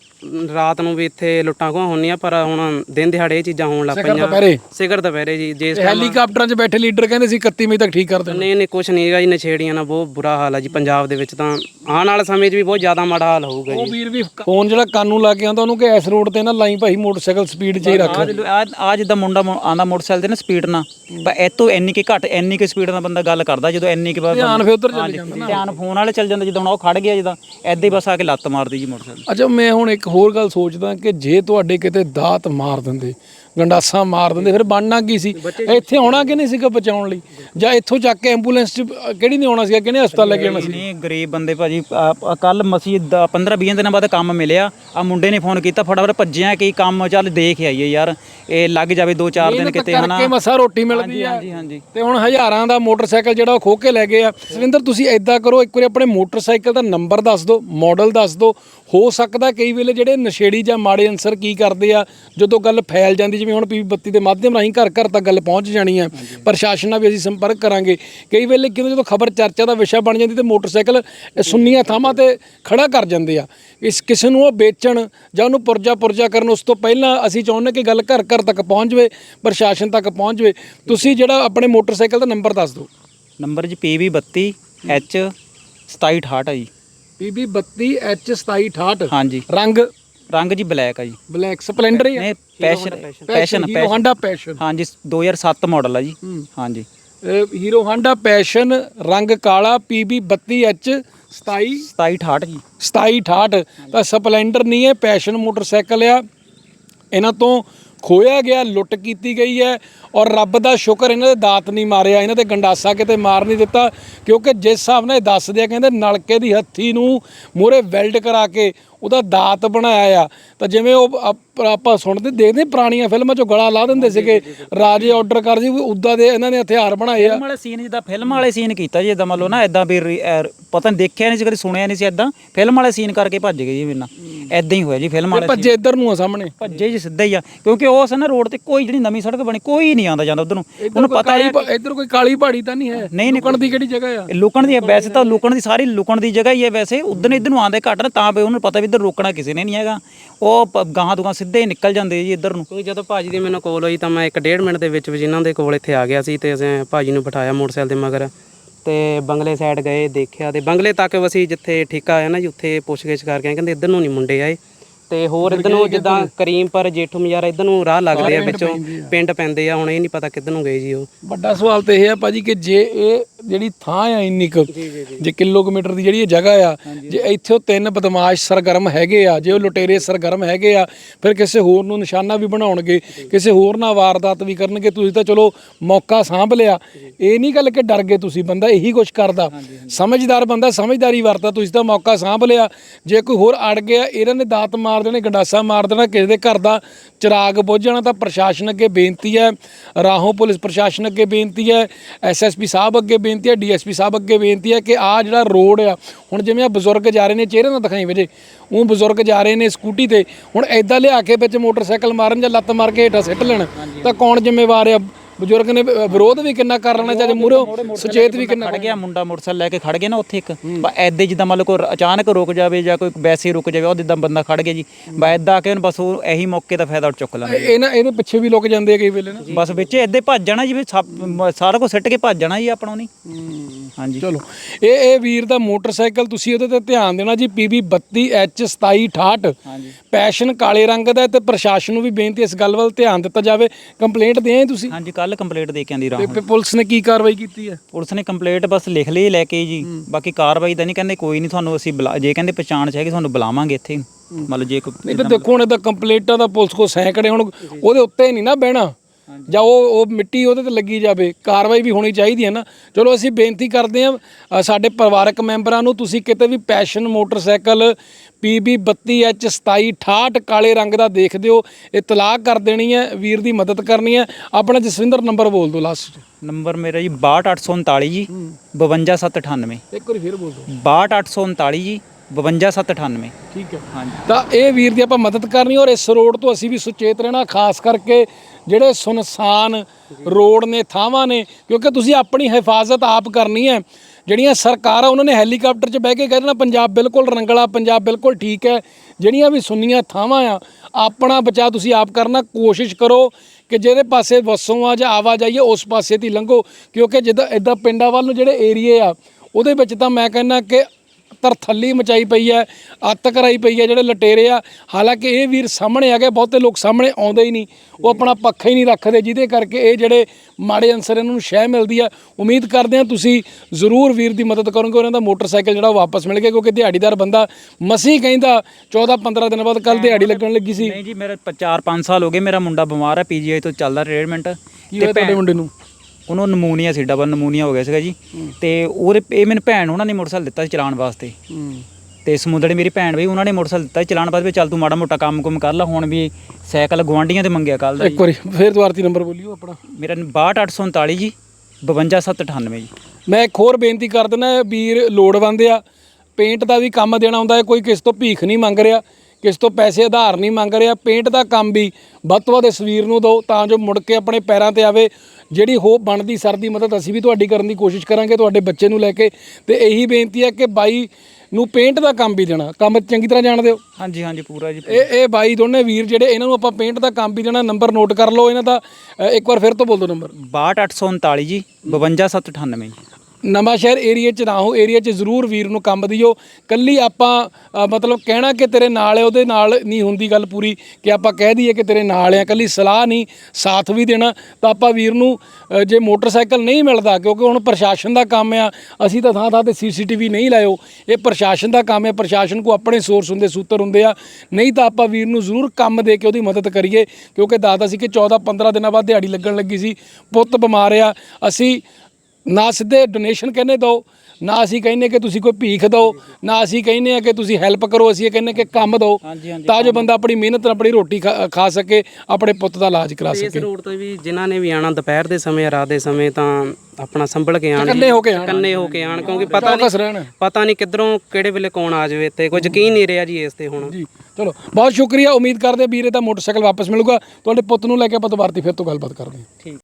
ਰਾਤ ਨੂੰ ਵੀ ਇੱਥੇ ਲੁੱਟਾਂ ਖੋਹਾਂ ਹੁੰਦੀਆਂ ਪਰ ਹੁਣ ਦਿਨ ਦਿਹਾੜੇ ਇਹ ਚੀਜ਼ਾਂ ਹੋਣ ਲੱਗ ਸਿਖਰ ਪਈਆਂ। ਦੁਪਹਿਰੇ? ਸਿਖਰ ਦੁਪਹਿਰੇ ਜੀ ਜੇ ਇਸ ਤੇ ਹੈਲੀਕਾਪਟਰਾਂ 'ਚ ਬੈਠੇ ਲੀਡਰ ਕਹਿੰਦੇ ਸੀ 31 ਮਈ ਤੱਕ ਠੀਕ ਕਰ ਦੇਣਾ। ਨਹੀਂ ਨਹੀਂ ਕੁਝ ਨਹੀਂ ਹੈਗਾ ਜੀ ਨਸ਼ੇੜੀਆਂ ਨਾਲ ਬਹੁਤ ਬੁਰਾ ਹਾਲ ਹੈ ਜੀ ਪੰਜਾਬ ਦੇ ਵਿੱਚ ਤਾਂ। ਆਉਣ ਵਾਲੇ ਸਮੇਂ 'ਚ ਵੀ ਬਹੁਤ ਜ਼ਿਆਦਾ ਮਾੜਾ ਹਾਲ ਹੋਊਗਾ ਉਹ ਜੀ। ਵੀਰ ਵੀ ਫੋਨ ਜਿਹੜਾ ਕੰਨ ਲਾ ਕੇ ਆਉਂਦਾ ਉਹਨੂੰ ਕਿ ਇਸ ਰੋਡ ਤੇ ਨਾ ਲਾਈ ਭਾਈ ਮੋਟਰਸਾਈਕਲ ਸਪੀਡ 'ਚ ਹੀ ਰੱਖ। ਆ ਆ ਜਿੱਦਾਂ ਮੁੰਡਾ ਮੋ- ਆਂਦਾ ਮੋਟਰਸਾਈਕਲ ਤੇ ਨਾ ਸਪੀਡ ਨਾਲ ਪਰ ਇਹ ਤੋਂ ਇੰਨੀ ਕਿ ਘੱਟ ਇੰਨੀ ਕਿ ਸਪੀਡ ਨਾਲ ਬੰਦਾ ਗੱਲ ਕਰਦਾ ਜਦੋਂ ਇੰਨੀ ਕਿ ਬਾਅਦ ਧਿਆਨ ਫਿਰ ਉਧਰ ਚਲੇ ਜਾਂਦਾ। ਧਿਆਨ ਫੋਨ ਵਾਲੇ ਚੱਲ ਜਾਂਦਾ ਜਦੋਂ ਹੁਣ ਉਹ ਖੜ ਗਿਆ ਜਿੱਦਾਂ ਐਦਾਂ ਹੀ ਬਸ ਆ ਕੇ ਲੱਤ ਮਾਰਦੀ ਜੀ ਮੋਟਰਸਾਈਕਲ। ਅੱਛਾ ਮੈਂ ਹੁਣ ਇੱਕ ਹੋਰ ਹੋਰ ਗੱਲ ਸੋਚਦਾ ਕਿ ਜੇ ਤੁਹਾਡੇ ਕਿਤੇ ਦਾਤ ਮਾਰ ਦਿੰਦੇ ਗੰਡਾਸਾ ਮਾਰ ਦਿੰਦੇ ਫਿਰ ਬਣਨਾ ਕੀ ਸੀ? ਇੱਥੇ ਆਉਣਾ ਕਿ ਨਹੀਂ ਸੀਗਾ ਬਚਾਉਣ ਲਈ? ਜਾਂ ਇੱਥੋਂ ਚੱਕ ਕੇ ਐਂਬੂਲੈਂਸ 'ਚ ਕਿਹੜੀ ਨਹੀਂ ਆਉਣਾ ਸੀਗਾ ਕਿਹਨੇ ਹਸਪਤਾਲ ਲੈ ਕੇ ਆਉਣਾ ਸੀ? ਨਹੀਂ ਗਰੀਬ ਬੰਦੇ ਭਾਜੀ ਕੱਲ ਮਸੀ 15 20 ਦਿਨਾਂ ਬਾਅਦ ਕੰਮ ਮਿਲਿਆ। ਆ ਮੁੰਡੇ ਨੇ ਫੋਨ ਕੀਤਾ ਫਟਾਫਟ ਭੱਜਿਆ ਕਿ ਕੰਮ ਚੱਲ ਦੇਖ ਆਈਏ ਯਾਰ ਇਹ ਲੱਗ ਜਾਵੇ 2-4 ਦਿਨ ਕਿਤੇ ਹਨਾ? ਕਰਕੇ ਮਸਾ ਰੋਟੀ ਮਿਲਦੀ ਆ। ਹਾਂਜੀ ਹਾਂਜੀ। ਤੇ ਹੁਣ ਹਜ਼ਾਰਾਂ ਦਾ ਮੋਟਰਸਾਈਕਲ ਜਿਹੜਾ ਉਹ ਖੋ ਕੇ ਲੈ ਗਏ ਆ। ਸਵਿੰਦਰ ਤੁਸੀਂ ਐਦਾਂ ਕਰੋ ਇੱਕ ਵਾਰੀ ਆਪਣੇ ਮੋਟਰਸਾਈਕਲ ਦਾ ਨੰਬਰ ਦੱਸ ਦਿਓ ਮਾਡਲ ਦੱਸ ਦਿਓ। ਹੋ ਸਕਦਾ ਕਈ ਵੇਲੇ ਜਿਹੜੇ ਨਸ਼ੇੜੀ ਜਾਂ ਮਾੜੇ ਅਨਸਰ ਕੀ ਕਰਦੇ ਆ ਜਦੋਂ ਗੱਲ ਫੈਲ ਜਾਂਦੀ ਜਿਵੇਂ ਹੁਣ ਪੀਵੀ ਬੱਤੀ ਦੇ ਮਾਧਿਅਮ ਰਾਹੀਂ ਘਰ ਘਰ ਤੱਕ ਗੱਲ ਪਹੁੰਚ ਜਾਣੀ ਆ। ਪ੍ਰਸ਼ਾਸਨ ਨਾਲ ਵੀ ਅਸੀਂ ਸੰਪਰਕ ਕਰਾਂਗੇ। ਕਈ ਵੇਲੇ ਕਿਉਂ ਜਦੋਂ ਖਬਰ ਚਰਚਾ ਦਾ ਵਿਸ਼ਾ ਬਣ ਜਾਂਦੀ ਤੇ ਮੋਟਰਸਾਈਕਲ ਸੁੰਨੀਆਂ ਥਾਵਾਂ ਤੇ ਖੜਾ ਕਰ ਜਾਂਦੇ ਆ। ਇਸ ਕਿਸੇ ਨੂੰ ਉਹ ਵੇਚਣ ਜਾਂ ਉਹਨੂੰ ਪੁਰਜਾ ਪੁਰਜਾ ਕਰਨ ਉਸ ਤੋਂ ਪਹਿਲਾਂ ਅਸੀਂ ਚਾਹੁੰਦੇ ਕਿ ਗੱਲ ਘਰ ਘਰ ਤੱਕ ਪਹੁੰਚ ਜਾਵੇ ਪ੍ਰਸ਼ਾਸਨ ਤੱਕ ਪਹੁੰਚ ਜਾਵੇ। ਤੁਸੀਂ ਜਿਹੜਾ ਆਪਣੇ ਮੋਟਰਸਾਈਕਲ ਦਾ ਨੰਬਰ ਦੱਸ ਦਿਓ। ਨੰਬਰ ਜੀ PV 32 H 2768 ਆ ਜੀ। PB 32H2768 ਹਾਂਜੀ। ਰੰਗ ਰੰਗ ਜੀ ਬਲੈਕ ਆ ਜੀ। ਬਲੈਕ ਸਪਲੈਂਡਰ ਹੀ ਨਹੀਂ Passion Passion Hero Honda Passion. ਹਾਂਜੀ 2007 ਮਾਡਲ ਆ ਜੀ। ਹਾਂਜੀ। ਹੀਰੋ ਹਾਂਡਾ ਪੈਸ਼ਨ ਰੰਗ ਕਾਲਾ PB 32H 27 2768 ਜੀ। 2768 ਤਾਂ ਸਪਲੈਂਡਰ ਨਹੀਂ ਹੈ ਪੈਸ਼ਨ ਮੋਟਰਸਾਈਕਲ ਆ। ਇਹਨਾਂ ਤੋਂ ਖੋਇਆ ਗਿਆ ਲੁੱਟ ਕੀਤੀ ਗਈ ਹੈ ਔਰ ਰੱਬ ਦਾ ਸ਼ੁਕਰ ਇਹਨਾਂ ਦੇ ਦਾਤ ਨਹੀਂ ਮਾਰਿਆ ਇਹਨਾਂ ਦੇ ਗੰਡਾਸਾ ਕਿਤੇ ਮਾਰ ਨਹੀਂ ਦਿੱਤਾ ਕਿਉਂਕਿ ਜਿਸ ਹਿਸਾਬ ਨਾਲ ਇਹ ਦੱਸਦੇ ਆ ਕਹਿੰਦੇ ਨਲਕੇ ਦੀ ਹੱਥੀ ਨੂੰ ਮੂਹਰੇ ਵੈਲਡ ਕਰਾ ਕੇ ਉਹਦਾ ਦਾਤ ਬਣਾਇਆ ਆ। ਤਾਂ ਜਿਵੇਂ ਉਹ ਆਪ- ਆਪਾਂ ਸੁਣਦੇ ਦੇਖਦੇ ਪੁਰਾਣੀਆਂ ਫਿਲਮਾਂ 'ਚੋਂ ਗਲਾ ਲਾ ਦਿੰਦੇ ਸੀਗੇ ਰਾਜੇ ਆਰਡਰ ਕਰ ਜੀ ਉਦਾਂ ਦੇ ਇਹਨਾਂ ਨੇ ਹਥਿਆਰ ਬਣਾਏ ਆ। ਫਿਲਮ ਵਾਲੇ ਸੀਨ ਜਿੱਦਾਂ ਫਿਲਮ ਵਾਲੇ ਸੀਨ ਕੀਤਾ ਜੀ ਇਦਾਂ ਮੰਨ ਲਓ ਨਾ ਇਦਾਂ ਵੀ ਰੀ- ਐ- ਪਤਾ ਨਹੀਂ ਦੇਖਿਆ ਨਹੀਂ ਸੀ ਕਦੇ ਸੁਣਿਆ ਨਹੀਂ ਸੀ ਇਦਾਂ ਫਿਲਮ ਵਾਲੇ ਸੀਨ ਕਰਕੇ ਭੱਜ ਗਏ ਜੀ ਮੈਨਾਂ ਇਦਾਂ ਹੀ। ਹੋਇਆ ਜੀ ਫਿਲਮ ਵਾਲੇ ਭੱਜੇ ਇੱਧਰ ਨੂੰ ਆ ਸਾਹਮਣੇ। ਭੱਜੇ ਜੀ ਸਿੱਧਾ ਹੀ ਆ ਕਿਉਂਕਿ ਉਸ ਨਾ ਰੋਡ ਤੇ ਕੋਈ ਜਿਹੜੀ ਨਵੀਂ ਸੜਕ ਬਣੀ ਕੋਈ ਨਹੀਂ ਆਉਂਦਾ ਜਾਂਦਾ ਉਧਰ ਨੂੰ। ਉਹਨੂੰ ਪਤਾ ਹੈ ਕਾਲੀ ਇੱਧਰ ਕੋਈ ਕਾਲੀ ਪਹਾੜੀ ਤਾਂ ਨਹੀਂ ਹੈ? ਨਹੀਂ, ਲੁਕਣ ਦੀ ਕਿਹੜੀ ਜਗ੍ਹਾ ਆ? ਲੁਕਣ ਦੀ ਵੈਸੇ ਤਾਂ ਲੁਕਣ ਦੀ ਸਾਰੀ ਲੁਕਣ ਦੀ ਜਗ੍ਹਾ ਹੀ ਹੈ ਵੈਸੇ। ਉਧਰ ਇੱਧਰ ਨੂੰ ਆਉਂਦੇ ਘੱਟ ਨੇ ਤਾਂ ਵੀ ਉਹਨੂੰ ਪਤਾ ਵੀ ਇੱਧਰ ਰੋਕਣਾ ਕਿਸੇ ਨੇ ਨਹੀਂ ਹੈਗਾ। ਉਹ ਪ- ਗਾਹਾਂ ਤੋਂ ਗਾਹਾਂ ਸਿੱਧੇ ਹੀ ਨਿਕਲ ਜਾਂਦੇ ਜੀ ਇੱਧਰ ਨੂੰ। ਕਿਉਂਕਿ ਜਦੋਂ ਭਾਜੀ ਦੀ ਮੈਨੂੰ ਕੋਲ ਹੋਈ ਤਾਂ ਮੈਂ ਇੱਕ ਡੇਢ ਮਿੰਟ ਦੇ ਵਿੱਚ ਵਿੱਚ ਇਹਨਾਂ ਦੇ ਕੋਲ ਇੱਥੇ ਆ ਗਿਆ ਸੀ ਤੇ ਅਸੀਂ ਭਾਜੀ ਨੂੰ ਬਿਠਾਇਆ ਮੋਟਰਸਾਈਕਲ ਦੇ ਮਗਰ। ਤੇ ਬੰਗਲੇ ਸਾਈਡ ਗਏ ਦੇਖਿਆ ਤੇ ਬੰਗਲੇ ਤੱਕ ਅਸੀਂ ਜਿੱਥੇ ਠੇਕਾ ਆਇਆ ਨਾ ਜੀ ਉੱਥੇ ਪੁੱਛਗਿੱਛ ਕਰਕੇ ਆਏ, ਕਹਿੰਦੇ ਇੱਧਰ ਨੂੰ ਨਹੀਂ ਮੁੰਡੇ ਆਏ। ਤੇ ਹੋਰ ਇੱਧਰ ਨੂੰ ਜਿੱਦਾਂ ਕਰੀਮਪੁਰ ਜੇਠੂ ਮਜਾਰਾ ਇੱਧਰ ਨੂੰ ਰਾਹ ਲੱਗਦੇ ਆ। ਵਿੱਚੋਂ ਪਿੰਡ ਪੈਂਦੇ ਆ ਹੁਣ ਇਹ ਨਹੀਂ ਪਤਾ ਕਿੱਧਰ ਨੂੰ ਗਏ ਜੀ ਉਹ। ਵੱਡਾ ਸਵਾਲ ਤੇ ਇਹ ਹੈ ਭਾਜੀ ਕਿ ਜੇ ਇਹ ਜਿਹੜੀ ਥਾਂ ਆ ਇੰਨੀ ਕੁ ਜੇ ਕਿਲੋਮੀਟਰ ਦੀ ਜਿਹੜੀ ਇਹ ਜਗ੍ਹਾ ਆ ਜੇ ਇੱਥੇ ਤਿੰਨ ਬਦਮਾਸ਼ ਸਰਗਰਮ ਹੈਗੇ ਆ ਜੇ ਉਹ ਲੁਟੇਰੇ ਸਰਗਰਮ ਹੈਗੇ ਆ ਫਿਰ ਕਿਸੇ ਹੋਰ ਨੂੰ ਨਿਸ਼ਾਨਾ ਵੀ ਬਣਾਉਣਗੇ ਕਿਸੇ ਹੋਰ ਨਾਲ ਵਾਰਦਾਤ ਵੀ ਕਰਨਗੇ ਤੁਸੀਂ ਤਾਂ ਚਲੋ ਮੌਕਾ ਸਾਂਭ ਲਿਆ। ਇਹ ਨਹੀਂ ਗੱਲ ਕਿ ਡਰ ਗਏ ਤੁਸੀਂ ਬੰਦਾ ਇਹੀ ਕੁਝ ਕਰਦਾ। ਸਮਝਦਾਰ ਬੰਦਾ ਸਮਝਦਾਰੀ ਵਰਤਾ ਤੁਸੀਂ ਤਾਂ ਮੌਕਾ ਸਾਂਭ ਲਿਆ। ਜੇ ਕੋਈ ਹੋਰ ਅੜ ਗਿਆ ਇਹਨਾਂ ਨੇ ਦਾਤ ਮਾਰ ਦੇਣੇ ਗੰਡਾਸਾ ਮਾਰ ਦੇਣਾ, ਕਿਸੇ ਦੇ ਘਰ ਦਾ ਚਿਰਾਗ ਬੁੱਝ ਜਾਣਾ ਤਾਂ ਪ੍ਰਸ਼ਾਸਨ ਅੱਗੇ ਬੇਨਤੀ ਹੈ। ਰਾਹੋਂ ਪੁਲਿਸ ਪ੍ਰਸ਼ਾਸਨ ਅੱਗੇ ਬੇਨਤੀ ਹੈ ਐਸਐਸਪੀ ਸਾਹਿਬ ਅੱਗੇ ਬੇਨਤੀ ਹੈ ਡੀਐਸਪੀ ਸਾਹਿਬ ਅੱਗੇ ਬੇਨਤੀ ਹੈ ਕਿ ਆ ਜਿਹੜਾ ਰੋਡ ਆ, ਹੁਣ ਜਿਵੇਂ ਆ ਬਜ਼ੁਰਗ ਜਾ ਰਹੇ ਨੇ ਚਿਹਰੇ ਨਾਲ ਦਿਖਾਈ ਵਜੇ ਉਹ ਬਜ਼ੁਰਗ ਜਾ ਰਹੇ ਨੇ ਸਕੂਟੀ ਤੇ, ਹੁਣ ਐਦਾਂ ਲਿਆ ਕੇ ਵਿੱਚ ਮੋਟਰਸਾਈਕਲ ਮਾਰਨ ਜਾਂ ਲੱਤ ਮਾਰ ਕੇ ਹੇਠਾਂ ਸਿੱਟ ਲੈਣ, ਤਾਂ ਕੌਣ ਜ਼ਿੰਮੇਵਾਰ ਆ? ਬਜ਼ੁਰਗ ਨੇ ਵਿਰੋਧ ਵੀ ਕਿੰਨਾ ਕਰ ਲੈਣਾ ਚਾਹੇ ਮੂਹਰੋਂ ਸੁਚੇਤ ਵੀ ਕਿੰਨਾ ਖੜ ਗਿਆ ਮੁੰਡਾ ਮੋਟਰਸਾਈਕਲ ਲੈ ਕੇ ਖੜ ਗਿਆ ਨਾ ਉੱਥੇ ਇੱਕ। ਬਾ ਐਦੇ ਜਿੱਦਾਂ ਮੰਨ ਲਓ ਕੋਈ ਅਚਾਨਕ ਰੁਕ ਜਾਵੇ ਜਾਂ ਕੋਈ ਵੈਸੇ ਰੁਕ ਜਾਵੇ ਉਹ ਜਿੱਦਾਂ ਬੰਦਾ ਖੜ ਗਿਆ ਜੀ। ਬਾ ਐਦਾਂ ਆ ਕੇ ਬਸ ਉਹ ਇਹੀ ਮੌਕੇ ਦਾ ਫਾਇਦਾ ਚੁੱਕ ਲੈਂਦਾ ਇਹ ਨਾ ਇਹਦੇ ਪਿੱਛੇ ਵੀ ਲੋਕ ਜਾਂਦੇ ਆ ਕਈ ਵੇਲੇ ਨਾ। ਬਸ ਵਿੱਚ ਐਦੇ ਭੱਜ ਜਾਣਾ ਜੀ ਸਾਰਾ ਕੁਝ ਸਿੱਟ ਕੇ ਭੱਜ ਜਾਣਾ ਜੀ ਆਪਣੋਂ ਨਹੀਂ। ਹਾਂਜੀ। ਚਲੋ ਇਹ ਇਹ ਵੀਰ ਦਾ ਮੋਟਰਸਾਈਕਲ ਤੁਸੀਂ ਉਹਦੇ ਤੇ ਧਿਆਨ ਦੇਣਾ ਜੀ PB 32H2768 ਹਾਂਜੀ। ਪੈਸ਼ਨ ਕਾਲੇ ਰੰਗ ਦਾ ਤੇ ਪ੍ਰਸ਼ਾਸਨ ਨੂੰ ਵੀ ਬੇਨਤੀ ਇਸ ਗੱਲ ਵੱਲ ਧਿਆਨ ਦਿੱਤਾ ਜਾਵੇ। ਕੰਪਲੇਂਟ ਦੇ ਆਏ ਤੁਸੀਂ? ਹਾਂਜੀ ਕੱਲ ਕੰਪਲੀਟ ਦੇ ਕੇ ਆਂਦੀ ਰਾਹ ਤੇ ਫਿਰ ਪੁਲਿਸ ਨੇ ਕੀ ਕਾਰਵਾਈ ਕੀਤੀ ਹੈ? ਪੁਲਿਸ ਨੇ ਕੰਪਲੀਟ ਬਸ ਲਿਖ ਲਈ ਲੈ ਕੇ ਜੀ। ਬਾਕੀ ਕਾਰਵਾਈ ਤਾਂ ਨਹੀਂ ਕਹਿੰਦੇ ਕੋਈ ਨਹੀਂ ਤੁਹਾਨੂੰ ਅਸੀਂ ਬੁਲਾ ਜੇ ਕਹਿੰਦੇ ਪਛਾਣ ਚ ਹੈਗੀ ਤੁਹਾਨੂੰ ਬੁਲਾਵਾਂਗੇ ਇੱਥੇ। ਮਤਲਬ ਜੇ ਕੋਈ ਨਹੀਂ ਫਿਰ ਦੇਖੋ ਹੁਣ ਇਹਦਾ ਕੰਪਲੇਂਟਾਂ ਦਾ ਪੁਲਿਸ ਕੋ ਸੈਂਕੜੇ ਹੁਣ ਉਹਦੇ ਉੱਤੇ ਨਹੀਂ ਨਾ ਬਹਿਣਾ। ਜਾਂ ਉਹ ਉਹ ਮਿੱਟੀ ਉਹਦੇ ਤੇ ਲੱਗੀ ਜਾਵੇ। ਕਾਰਵਾਈ ਵੀ ਹੋਣੀ ਚਾਹੀਦੀ ਹੈ ਨਾ। ਚਲੋ ਅਸੀਂ ਬੇਨਤੀ ਕਰਦੇ ਹਾਂ ਸਾਡੇ ਪਰਿਵਾਰਕ ਮੈਂਬਰਾਂ ਨੂੰ ਤੁਸੀਂ ਕਿਤੇ ਵੀ ਪੈਸ਼ਨ ਮੋਟਰਸਾਈਕਲ PB 32H2768 ਕਾਲੇ ਰੰਗ ਦਾ ਦੇਖਦੇ ਹੋ ਇਤਲਾਹ ਕਰ ਦੇਣੀ ਹੈ ਵੀਰ ਦੀ ਮਦਦ ਕਰਨੀ ਹੈ। ਆਪਣਾ ਜਸਵਿੰਦਰ ਨੰਬਰ ਬੋਲ ਦਿਓ ਲਾਸਟ ਨੰਬਰ ਮੇਰਾ ਜੀ 62839 ਜੀ 52798 ਇੱਕ ਵਾਰੀ ਫਿਰ ਬੋਲ ਦਿਓ। 62839 ਜੀ 52798 ਠੀਕ ਹੈ। ਹਾਂਜੀ ਤਾਂ ਇਹ ਵੀਰ ਦੀ ਆਪਾਂ ਮਦਦ ਕਰਨੀ ਔਰ ਇਸ ਰੋਡ ਤੋਂ ਅਸੀਂ ਵੀ ਸੁਚੇਤ ਰਹਿਣਾ ਖਾਸ ਕਰਕੇ ਜਿਹੜੇ ਸੁਨਸਾਨ ਰੋਡ ਨੇ ਥਾਵਾਂ ਨੇ ਕਿਉਂਕਿ ਤੁਸੀਂ ਆਪਣੀ ਹਿਫਾਜ਼ਤ ਆਪ ਕਰਨੀ ਹੈ। ਜਿਹੜੀਆਂ ਸਰਕਾਰਾਂ ਉਹਨਾਂ ਨੇ ਹੈਲੀਕਾਪਟਰ 'ਚ ਬਹਿ ਕੇ ਕਹਿ ਦੇਣਾ ਪੰਜਾਬ ਬਿਲਕੁਲ ਰੰਗਲਾ, ਪੰਜਾਬ ਬਿਲਕੁਲ ਠੀਕ ਹੈ, ਜਿਹੜੀਆਂ ਵੀ ਸੁੰਨੀਆਂ ਥਾਵਾਂ ਆ, ਆਪਣਾ ਬਚਾਅ ਤੁਸੀਂ ਆਪ ਕਰਨਾ, ਕੋਸ਼ਿਸ਼ ਕਰੋ ਕਿ ਜਿਹੜੇ ਪਾਸੇ ਵਸੋਂ ਆ ਜਾਂ ਆਵਾਜਾਈ ਆ ਉਸ ਪਾਸੇ ਦੀ ਲੰਘੋ, ਕਿਉਂਕਿ ਜਿੱਦਾਂ, ਇਦਾਂ ਪਿੰਡਾਂ ਵੱਲ ਨੂੰ ਜਿਹੜੇ ਏਰੀਏ ਆ, ਉਹਦੇ ਵਿੱਚ ਤਾਂ ਮੈਂ ਕਹਿੰਦਾ ਕਿ ਤਰਥੱਲੀ ਮਚਾਈ ਪਈ ਹੈ ਅੱਤ ਕਰਾਈ ਪਈ ਹੈ ਜਿਹੜੇ ਲਟੇਰੇ ਆ। ਹਾਲਾਂਕਿ ਇਹ ਵੀਰ ਸਾਹਮਣੇ ਆ ਗਏ ਬਹੁਤੇ ਲੋਕ ਸਾਹਮਣੇ ਆਉਂਦੇ ਹੀ ਨਹੀਂ। ਉਹ ਆਪਣਾ ਪੱਖਾ ਹੀ ਨਹੀਂ ਰੱਖਦੇ ਜਿਹਦੇ ਕਰਕੇ ਇਹ ਜਿਹੜੇ ਮਾੜੇ ਅਨਸਰ ਇਹਨਾਂ ਨੂੰ ਸ਼ਹਿ ਮਿਲਦੀ ਆ। ਉਮੀਦ ਕਰਦੇ ਆ ਤੁਸੀਂ ਜ਼ਰੂਰ ਵੀਰ ਦੀ ਮਦਦ ਕਰੋਗੇ ਉਹਨਾਂ ਦਾ ਮੋਟਰਸਾਈਕਲ ਜਿਹੜਾ ਵਾਪਸ ਮਿਲ ਗਿਆ ਕਿਉਂਕਿ ਦਿਹਾੜੀਦਾਰ ਬੰਦਾ ਮਸੀਂ ਕਹਿੰਦਾ 14 15 ਦਿਨ ਬਾਅਦ ਕੱਲ ਦਿਹਾੜੀ ਲੱਗਣ ਲੱਗੀ ਸੀ। ਨਹੀਂ ਜੀ ਮੇਰੇ 4-5 ਸਾਲ ਹੋ ਗਏ ਮੇਰਾ ਮੁੰਡਾ ਬਿਮਾਰ ਹੈ ਪੀਜੀਆਈ ਤੋਂ ਚੱਲਦਾ ਟ੍ਰੀਟਮੈਂਟ ਕੀ ਹੋਇਆ ਤੁਹਾਡੇ ਮੁੰਡੇ ਨੂੰ? ਉਹਨੂੰ ਨਮੂਨੀਆ ਸੀ ਡਬਲ ਨਮੂਨੀਆ ਹੋ ਗਿਆ ਸੀਗਾ ਜੀ। ਤੇ ਉਹਦੇ ਇਹ ਮੈਨੂੰ ਭੈਣ ਉਹਨਾਂ ਨੇ ਮੋਟਰਸਾਈਕਲ ਦਿੱਤਾ ਸੀ ਚਲਾਉਣ ਵਾਸਤੇ। ਤੇ ਸਮੁੰਦੜੀ ਮੇਰੀ ਭੈਣ ਵੀ ਉਹਨਾਂ ਨੇ ਮੋਟਰਸਾਈਕਲ ਦਿੱਤਾ ਸੀ ਚਲਾਉਣ ਵਾਸਤੇ ਵੀ ਚੱਲ ਤੂੰ ਮਾੜਾ ਮੋਟਾ ਕੰਮ ਕੁਮ ਕਰ ਲੈ ਹੁਣ ਵੀ ਸਾਈਕਲ ਗਵਾਂਡੀਆਂ ਤੇ ਮੰਗਿਆ ਕੱਲ ਦਾ ਜੀ। ਇੱਕ ਵਾਰੀ ਫੇਰ ਦੁਬਾਰਤੀ ਨੰਬਰ ਬੋਲਿਓ ਆਪਣਾ। ਮੇਰਾ 62839 ਜੀ 52798 ਜੀ। ਮੈਂ ਇੱਕ ਹੋਰ ਬੇਨਤੀ ਕਰ ਦਿੰਦਾ ਵੀਰ ਲੋੜਵੰਦ ਆ ਪੇਂਟ ਦਾ ਵੀ ਕੰਮ ਦੇਣਾ ਹੁੰਦਾ ਹੈ ਕੋਈ ਕਿਸ ਤੋਂ ਭੀਖ ਨਹੀਂ ਮੰਗ ਰਿਹਾ ਕਿਸ ਤੋਂ ਪੈਸੇ ਆਧਾਰ ਨਹੀਂ ਮੰਗ ਰਿਹਾ ਪੇਂਟ ਦਾ ਕੰਮ ਵੀ ਵੱਧ ਤੋਂ ਵੱਧ ਇਸ ਵੀਰ ਨੂੰ ਦਿਓ ਤਾਂ ਜੋ ਮੁੜ ਕੇ ਆਪਣੇ ਪੈਰਾਂ ਤੇ ਆਵੇ। ਜਿਹੜੀ ਹੋ ਬਣਦੀ ਸਰਦੀ ਮਦਦ ਅਸੀਂ ਵੀ ਤੁਹਾਡੀ ਕਰਨ ਦੀ ਕੋਸ਼ਿਸ਼ ਕਰਾਂਗੇ ਤੁਹਾਡੇ ਬੱਚੇ ਨੂੰ ਲੈ ਕੇ। ਤੇ ਇਹੀ ਬੇਨਤੀ ਹੈ ਕਿ ਬਾਈ ਨੂੰ ਪੇਂਟ ਦਾ ਕੰਮ ਵੀ ਦੇਣਾ ਕੰਮ ਚੰਗੀ ਤਰ੍ਹਾਂ ਜਾਣਦੇ ਹੋ? ਹਾਂਜੀ ਹਾਂਜੀ ਪੂਰਾ ਜੀ ਇਹ ਇਹ ਬਾਈ ਦੋਨੇ ਵੀਰ ਜਿਹੜੇ ਇਹਨਾਂ ਨੂੰ ਆਪਾਂ ਪੇਂਟ ਦਾ ਕੰਮ ਵੀ ਦੇਣਾ ਨੰਬਰ ਨੋਟ ਕਰ ਲਓ ਇਹਨਾਂ ਦਾ ਅ, ਇੱਕ ਵਾਰ ਫਿਰ ਤੋਂ ਬੋਲ ਦਿਓ ਨੰਬਰ 62839 ਜੀ 52798 ਜੀ। ਨਵਾਂ ਸ਼ਹਿਰ ਏਰੀਆ 'ਚ ਨਾ ਹੋ ਏਰੀਆ 'ਚ ਜ਼ਰੂਰ ਵੀਰ ਨੂੰ ਕੰਮ ਦਿਓ। ਕੱਲੀ ਆਪਾਂ ਅ, ਮਤਲਬ ਕਹਿਣਾ ਕਿ ਤੇਰੇ ਨਾਲ ਹੈ ਉਹਦੇ ਨਾਲ ਨਹੀਂ ਹੁੰਦੀ ਗੱਲ ਪੂਰੀ ਕਿ ਆਪਾਂ ਕਹਿ ਦਈਏ ਕਿ ਤੇਰੇ ਨਾਲ ਆ ਕੱਲੀ ਸਲਾਹ ਨਹੀਂ ਸਾਥ ਵੀ ਦੇਣਾ ਤਾਂ ਆਪਾਂ ਵੀਰ ਨੂੰ ਅ, ਜੇ ਮੋਟਰਸਾਈਕਲ ਨਹੀਂ ਮਿਲਦਾ ਕਿਉਂਕਿ ਹੁਣ ਪ੍ਰਸ਼ਾਸਨ ਦਾ ਕੰਮ ਆ ਅਸੀਂ ਤਾਂ ਥਾਂ ਥਾਂ ਤੇ ਸੀਸੀਟੀਵੀ ਨਹੀਂ ਲਾਇਓ। ਇਹ ਪ੍ਰਸ਼ਾਸਨ ਦਾ ਕੰਮ ਹੈ ਪ੍ਰਸ਼ਾਸਨ ਕੋ ਆਪਣੇ ਸੋਰਸ ਹੁੰਦੇ ਸੂਤਰ ਹੁੰਦੇ ਆ। ਨਹੀਂ ਤਾਂ ਆਪਾਂ ਵੀਰ ਨੂੰ ਜ਼ਰੂਰ ਕੰਮ ਦੇ ਕੇ ਉਹਦੀ ਮਦਦ ਕਰੀਏ ਕਿਉਂਕਿ ਦਾਦਾ ਸੀ ਕਿ 14 15 ਦਿਨਾਂ ਬਾਅਦ ਦਿਹਾੜੀ ਲੱਗਣ ਲੱਗੀ ਸੀ ਪੁੱਤ ਬਿਮਾਰ ਆ। ਅਸੀਂ ਨਾ ਸਿੱਧੇ ਡੋਨੇਸ਼ਨ ਕਹਿੰਦੇ ਦਿਓ ਨਾ ਅਸੀਂ ਕਹਿੰਨੇ ਕਿ ਤੁਸੀਂ ਕੋਈ ਭੀਖ ਦਿਓ ਨਾ ਅਸੀਂ ਕਹਿੰਨੇ ਆ ਕਿ ਤੁਸੀਂ ਹੈਲਪ ਕਰੋ ਅਸੀਂ ਇਹ ਕਹਿੰਨੇ ਕਿ ਕੰਮ ਦਿਓ ਹਾਂਜੀ ਹਾਂਜੀ ਤਾਂ ਜੋ ਬੰਦਾ ਆਪਣੀ ਮਿਹਨਤ ਨਾਲ ਆਪਣੀ ਰੋਟੀ ਖਾ ਸਕੇ ਆਪਣੇ ਪੁੱਤ ਦਾ ਇਲਾਜ ਕਰਾ ਇਸ ਸਕੇ। ਰੋਡ ਤੋਂ ਵੀ ਜਿਨ੍ਹਾਂ ਨੇ ਵੀ ਆਣਾ ਦੁਪਹਿਰ ਦੇ ਸਮੇਂ ਰਾਤ ਦੇ ਸਮੇਂ ਤਾਂ ਆਪਣਾ ਸੰਭਲ ਕੇ ਆਣ ਇਕੱਲੇ ਹੋ ਕੇ ਆਉਣ। ਇਕੱਲੇ ਹੋ ਕੇ ਆਣ ਕਿਉਂਕਿ ਪਤਾ ਨਹੀਂ ਪਤਾ ਨਹੀਂ ਕਿੱਧਰੋਂ ਕਿਹੜੇ ਵੇਲੇ ਕੌਣ ਆ ਜਾਵੇ ਤੇ ਕੋਈ ਯਕੀਨ ਨਹੀਂ ਰਿਹਾ ਜੀ ਇਸ ਤੇ ਹੁਣ। ਜੀ ਚਲੋ ਬਹੁਤ ਸ਼ੁਕਰੀਆ ਉਮੀਦ ਕਰਦੇ ਵੀਰੇ ਦਾ ਮੋਟਰਸਾਈਕਲ ਵਾਪਸ ਮਿਲੂਗਾ। ਤੁਹਾਡੇ ਪੁੱਤ ਨੂੰ ਲੈ ਕੇ ਆਪਾਂ ਦੁਬਾਰਾ ਫਿਰ ਤੋਂ ਗੱਲਬਾਤ ਕਰਦੇ ਹਾਂ। ਠੀਕ।